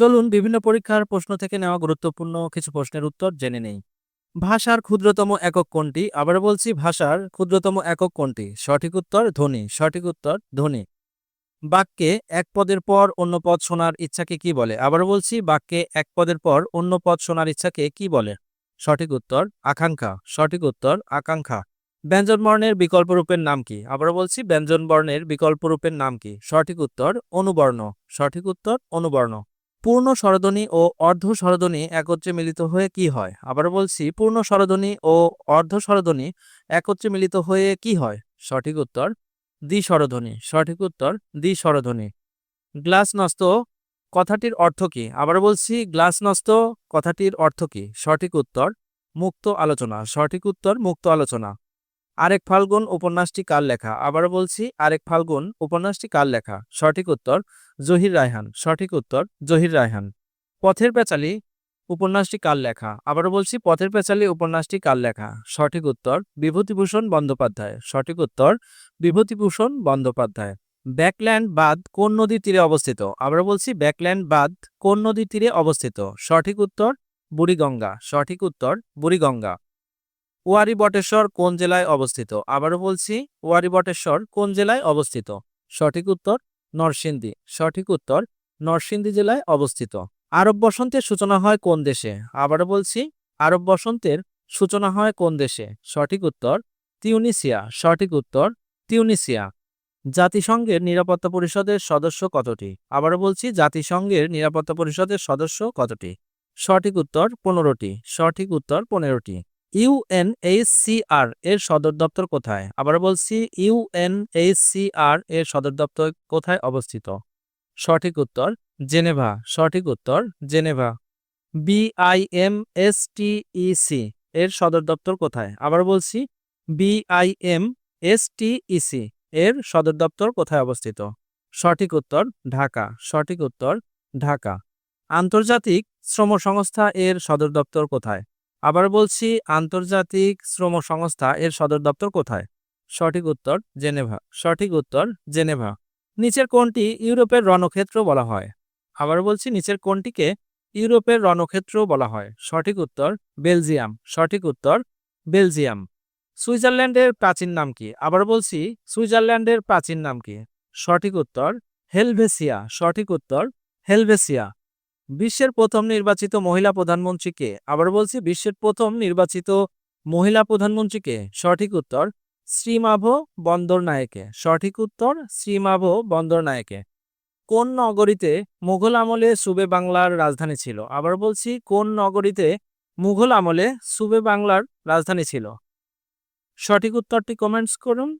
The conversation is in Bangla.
চলুন বিভিন্ন পরীক্ষার প্রশ্ন থেকে নেওয়া গুরুত্বপূর্ণ কিছু প্রশ্নের উত্তর জেনে নেই। ভাষার ক্ষুদ্রতম একক কোনটি? আবার বলছি, ভাষার ক্ষুদ্রতম একক কোনটি? সঠিক উত্তর ধ্বনি। সঠিক উত্তর ধ্বনি। বাক্যে এক পদের পর অন্য পদ শোনার ইচ্ছাকে কি বলে? আবার বলছি, বাক্যে এক পদের পর অন্য পদ শোনার ইচ্ছাকে কি বলে? সঠিক উত্তর আকাঙ্ক্ষা। সঠিক উত্তর আকাঙ্ক্ষা। ব্যঞ্জন বর্ণের বিকল্প রূপের নাম কি? আবার বলছি, ব্যঞ্জন বর্ণের বিকল্প রূপের নাম কি? সঠিক উত্তর অনুবর্ণ। সঠিক উত্তর অনুবর্ণ। পূর্ণ স্বরধ্বনি ও অর্ধ স্বরধ্বনি একত্রে মিলিত হয়ে কি হয়? আবার বলছি, পূর্ণ স্বরধ্বনি ও অর্ধ স্বরধ্বনি একত্রে মিলিত হয়ে কি হয়? সঠিক উত্তর দ্বি স্বরধ্বনি সঠিক উত্তর দ্বি স্বরধ্বনি গ্লাস নষ্ট কথাটির অর্থ কি? আবার বলছি গ্লাস নষ্ট কথাটির অর্থ কি? সঠিক উত্তর, মুক্ত আলোচনা। সঠিক উত্তর, মুক্ত আলোচনা। আরেক ফাল্গুন উপন্যাসটি কার লেখা? আবার বলছি, আরেক ফাল্গুন উপন্যাসটি কার লেখা? সঠিক উত্তর, জহির রায়হান। সঠিক উত্তর, জহির রায়হান। পথের পেঁচালী উপন্যাসটি কার লেখা? আবার বলছি, পথের পেঁচালী উপন্যাসটি কার লেখা? সঠিক উত্তর, বিভূতিভূষণ বন্দ্যোপাধ্যায়। সঠিক উত্তর, বিভূতিভূষণ বন্দ্যোপাধ্যায়। ব্যাকল্যান্ড বাঁধ কোন নদীর তীরে অবস্থিত? আবার বলছি, ব্যাকল্যান্ড বাঁধ কোন নদীর তীরে অবস্থিত? সঠিক উত্তর, বুড়িগঙ্গা। সঠিক উত্তর, বুড়িগঙ্গা। ওয়ারি বটেশ্বর কোন জেলায় অবস্থিত? আবারও বলছি ওয়ারি বটেশ্বর কোন জেলায় অবস্থিত? সঠিক উত্তর, নরসিংদী। সঠিক উত্তর, নরসিংদী জেলায় অবস্থিত। আরব বসন্তের সূচনা হয় কোন দেশে? আবারও বলছি, আরব বসন্তের সূচনা হয় কোন দেশে? সঠিক উত্তর, তিউনিসিয়া। সঠিক উত্তর, তিউনিসিয়া। জাতিসংঘের নিরাপত্তা পরিষদের সদস্য কতটি? আবারও বলছি, জাতিসংঘের নিরাপত্তা পরিষদের সদস্য কতটি? সঠিক উত্তর, পনেরোটি। সঠিক উত্তর, পনেরোটি। ইউএনএইচসিআর এর সদর দপ্তর কোথায়? আবার বলছি ইউএনএইচসিআর এর সদর দপ্তর কোথায় অবস্থিত? সঠিক উত্তর, জেনেভা। সঠিক উত্তর, জেনেভা। বিআইএমএসটিইসি এর সদর দপ্তর কোথায়? আবার বলছি বিআইএমএসটিইসি এর সদর দপ্তর কোথায় অবস্থিত? সঠিক উত্তর, ঢাকা। সঠিক উত্তর, ঢাকা। আন্তর্জাতিক শ্রম সংস্থা এর সদর দপ্তর কোথায়? আবার বলছি, আন্তর্জাতিক শ্রম সংস্থা এর সদর দপ্তর কোথায়? সঠিক উত্তর, জেনেভা। সঠিক উত্তর, জেনেভা। নিচের কোনটি ইউরোপের রণক্ষেত্র বলা হয়। আবার বলছি, নিচের কোনটিকে ইউরোপের রণক্ষেত্র বলা হয়। সঠিক উত্তর, বেলজিয়াম। সঠিক উত্তর, বেলজিয়াম। সুইজারল্যান্ডের প্রাচীন নাম কি? আবার বলছি, সুইজারল্যান্ডের প্রাচীন নাম কি? সঠিক উত্তর, হেলভেসিয়া। সঠিক উত্তর, হেলভেসিয়া। বিশ্বের প্রথম নির্বাচিত মহিলা প্রধানমন্ত্রীকে, আবার বলছি বিশ্বের প্রথম নির্বাচিত মহিলা প্রধানমন্ত্রীকে, সঠিক উত্তর শ্রীমাভ বন্দরনায়েকে, সঠিক উত্তর শ্রীমাভ বন্দর নায়কে কোন নগরীতে মুঘল আমলে সুবে বাংলার রাজধানী ছিল? আবার বলছি কোন নগরীতে মুঘল আমলে সুবে বাংলার রাজধানী ছিল? সঠিক উত্তরটি কমেন্টস করুন।